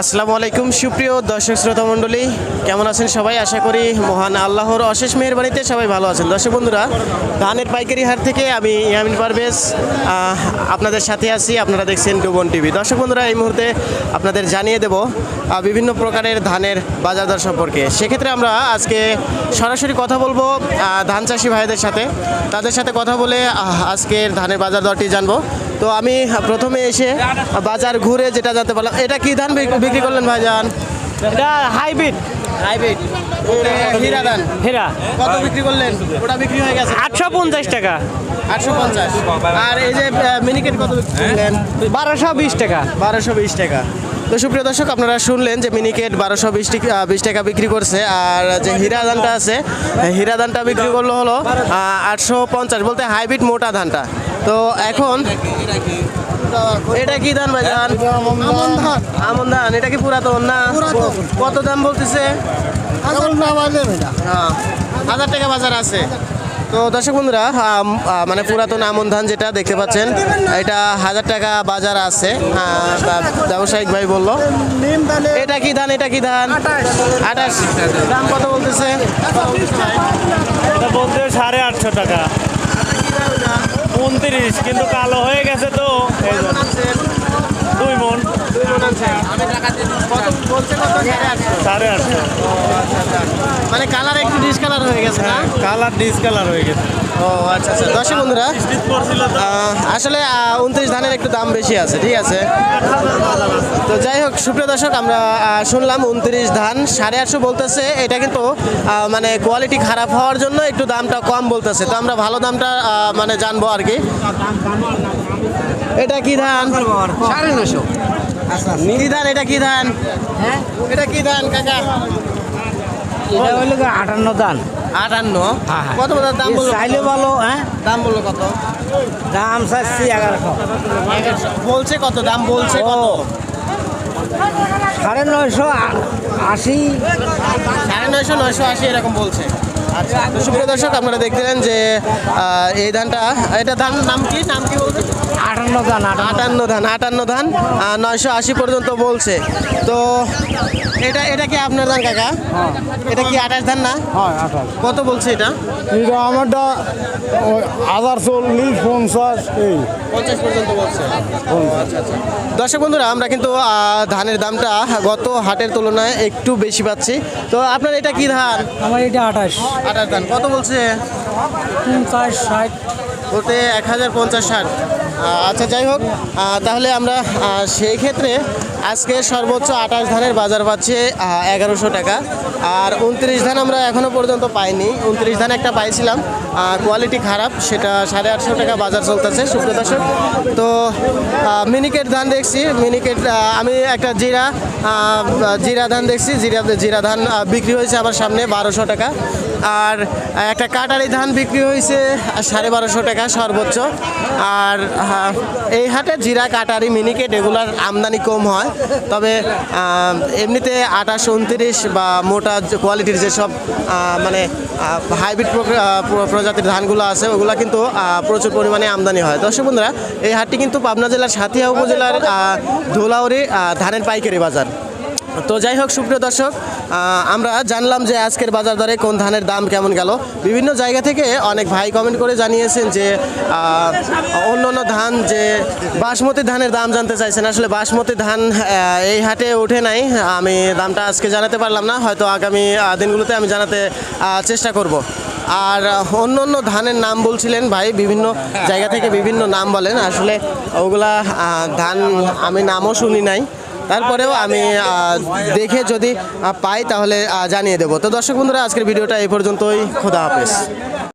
আসসালামু আলাইকুম, সুপ্রিয় দর্শক শ্রোতা মণ্ডলী। কেমন আছেন সবাই? আশা করি মহান আল্লাহর অশেষ মেহরবানিতে সবাই ভালো আছেন। দর্শক বন্ধুরা, ধানের পাইকারি হাট থেকে আমি ইয়ামিন পারভেজ আপনাদের সাথে আছি। আপনারা দেখছেন ডুবন টিভি। দর্শক বন্ধুরা, এই মুহূর্তে আপনাদের জানিয়ে দেব বিভিন্ন প্রকারের ধানের বাজার দর সম্পর্কে। সেক্ষেত্রে আমরা আজকে সরাসরি কথা বলব ধান চাষি ভাইদের সাথে। তাদের সাথে কথা বলে আজকের ধানের বাজার দরটি জানব। তো আমি প্রথমে এসে বাজার ঘুরে যেটা জানতে পারলাম এটা কি ধান বিক্রি করলেন ভাইজান? এটা হাইব্রিড। হাইব্রিড। হীরা ধান। হীরা। কত বিক্রি করলেন? ওটা বিক্রি হয়ে গেছে। আটশো পঞ্চাশ টাকা। আটশো পঞ্চাশ। আর এই যে মিনিকেট কত করলেন? বারোশো বিশ টাকা। বারোশো বিশ টাকা। তো সুপ্রিয় দর্শক আপনারা শুনলেন যে মিনিকেট বারোশো বিশ টাকা বিশ টাকা বিক্রি করছে আর যে হীরা ধানটা আছে হীরা ধানটা বিক্রি করল হলো আটশো পঞ্চাশ বলতে হাইব্রিড মোটা ধানটা। তো এখন এটা কি ধান ভাই ধান। আমন ধান। এটা কি পুরাতন না? কত দাম বলতেছে? হ্যাঁ, হাজার টাকা বাজার আছে। তো দর্শক বন্ধুরা মানে পুরাতন আমন ধান যেটা দেখতে পাচ্ছেন এটা হাজার টাকা বাজার আছে। ব্যবসায়িক ভাই বলল। এটা কি ধান? এটা কি ধান? আঠাশ। দাম কত বলতেছে? এটা বলতে সাড়ে আটশো টাকা। উনত্রিশ কিন্তু কালো হয়ে গেছে তো এই জন্য। দুই মন কত বলছে কত সাড়ে আটশো। মানে কালার একটু ডিসকালার হয়ে গেছে না? কালার ডিসকালার হয়ে গেছে। ও আচ্ছা আচ্ছা। দর্শক বন্ধুরা আসলে উনত্রিশ ধানের একটু দাম বেশি আছে ঠিক আছে? তো যাই হোক সুপ্রিয় দর্শক আমরা শুনলাম উনত্রিশ ধান সাড়ে আটশো বলতেছে। এটা কিন্তু মানে কোয়ালিটি খারাপ হওয়ার জন্য একটু দামটা কম বলতেছে। তো আমরা ভালো দামটা মানে জানব আর কি। এটা কি ধান? সাড়ে নশো কি ধান এটা কি ধান? এটা কি ধান কাকা? এটা হইল আটান্ন দান আটান্ন? হ্যাঁ, হ্যাঁ। কত বলতে দাম বলল চাইলে ভালো হ্যাঁ? দাম বলল কত? দাম চাচ্ছি এগারোশো। বলছে কত? দাম বলছে কত? সাড়ে নয়শো আশি। সাড়ে নয়শো নয়শো আশি এরকম বলছে। তো সুপ্রিয় দর্শক আপনারা দেখলেন যে এই ধানটা এটা ধান নাম কি? নাম কি বলছে আটান্ন দান আটান্ন ধান। আটান্ন ধান নয়শো আশি পর্যন্ত বলছে। তো এটা এটা কি আপনার ধান কাকা? এটা কি আঠাশ ধান না? হ্যাঁ কত বলছে এটা? এটা আমারটা হাজার চল্লিশ পঞ্চাশ এই। পঞ্চাশ পর্যন্ত বলছে। দর্শক বন্ধুরা আমরা কিন্তু ধানের দামটা গত হাটের তুলনায় একটু বেশি পাচ্ছি। তো আপনার এটা কি ধান? আমার এটা আঠাশ। আঠাশ ধান কত বলছে? পঞ্চাশ ষাট। বলতে এক হাজার পঞ্চাশ ষাট। আচ্ছা যাই হোক তাহলে আমরা সেই ক্ষেত্রে আজকে সর্বোচ্চ আঠাশ ধানের বাজার পাচ্ছে এগারোশো টাকা। আর উনত্রিশ ধান আমরা এখনও পর্যন্ত পাইনি। উনত্রিশ ধান একটা পাইছিলাম। কোয়ালিটি খারাপ সেটা সাড়ে আটশো টাকা বাজার চলতেছে সুপ্রিয় দর্শক। তো মিনিকেট ধান দেখছি মিনিকেট আমি একটা জিরা জিরা ধান দেখছি জিরা জিরা ধান বিক্রি হয়েছে আমার সামনে বারোশো টাকা। আর একটা কাটারি ধান বিক্রি হয়েছে সাড়ে বারোশো টাকা সর্বোচ্চ। আর এই হাটে জিরা কাটারি মিনিকেট এগুলার আমদানি কম হয়। তবে এমনিতে আঠাশ উনত্রিশ বা মোটা কোয়ালিটির যেসব মানে হাইব্রিড প্রজাতির ধানগুলো আছে ওগুলো কিন্তু প্রচুর পরিমাণে আমদানি হয়। দর্শক বন্ধুরা এই হাটটি কিন্তু পাবনা জেলার সাথিয়া উপজেলার আহ, ধুলাউড়ি ধানের পাইকারি বাজার। তো যাই হোক, সুপ্রিয় দর্শক আমরা জানলাম যে আজকের বাজার দরে কোন ধানের দাম কেমন গেল। বিভিন্ন জায়গা থেকে অনেক ভাই কমেন্ট করে জানিয়েছেন যে অন্য অন্য ধান যে বাসমতি ধানের দাম জানতে চাইছেন, আসলে বাসমতি ধান এই হাটে ওঠে নাই। আমি দামটা আজকে জানাতে পারলাম না, হয়তো আগামী দিনগুলোতে আমি জানাতে চেষ্টা করব। আর অন্য অন্য ধানের নাম বলছিলেন ভাই, বিভিন্ন জায়গা থেকে বিভিন্ন নাম বলেন। আসলে ওগুলা ধান আমি নামও শুনি নাই। তারপরেও আমি দেখে যদি পাই তাহলে জানিয়ে দেবো। তো দর্শক বন্ধুরা, আজকের ভিডিওটা এই পর্যন্তই। খোদা হাফেজ।